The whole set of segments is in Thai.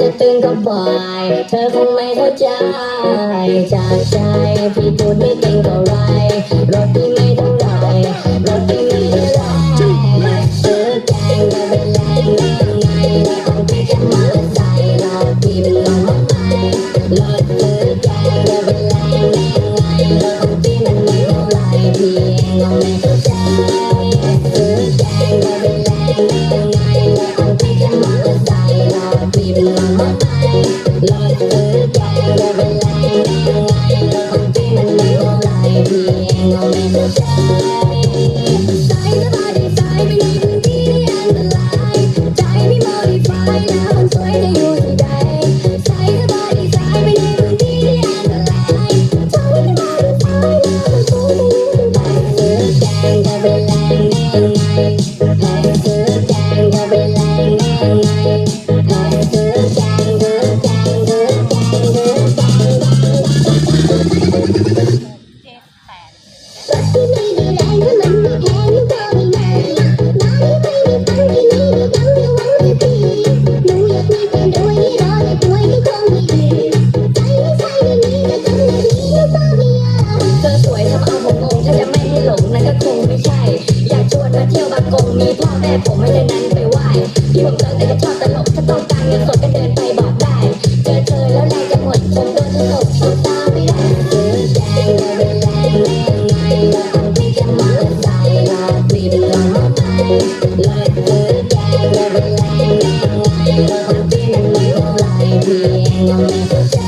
จะตึงก็บ่ายเธอคงไม่เข้าใจ จากใจพี่พูดไม่เก่งเท่าไรรถพี่ไม่เท่าไรรถพี่ไม่เท่าไรซื้อแกงก็เป็นแรงแรงไงแล้วของพี่จะมาใส่รอพี่เป็นลมทำไมรถซื้อแกงก็เป็นแรงแรงไงแล้วของพี่มันไม่เท่าไรพี่เองก็ไม่ ซื้อางกงมีพ่อแม่ผมไม่ได้นั้นไปไหว้ที่ผมเจอแต่ก็ชอบตลกถ้าต้องการเงินสดก็เดินไปบอกได้ เจอเธอแล้วแรงจะหมดผมโดนเธอตกชะตาไม่ได้ซื้อแกงก็เป็นแรงแรงไงแล้วของพี่จะมาใส่ลาพี่เป็นลมทำไมเลิกซื้อแกงแรงแรงไงแล้วของพี่มันไม่เท่าไรพี่เองก็ไม่เข้าใจ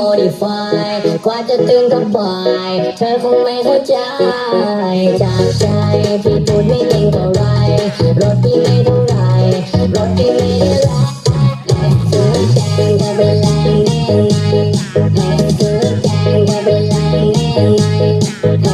modify กว่าจะตึงกับปลายเธอคงไม่เข้าใจ จากใจพี่พูดไม่จริงเท่าไรรถพี่ไม่เท่าไรรถพี่ไม่ได้แรงซื้อแจงจะเป็นแรงแน่ไงแพงซื้อแจงจะเป็นแรงแน่ไง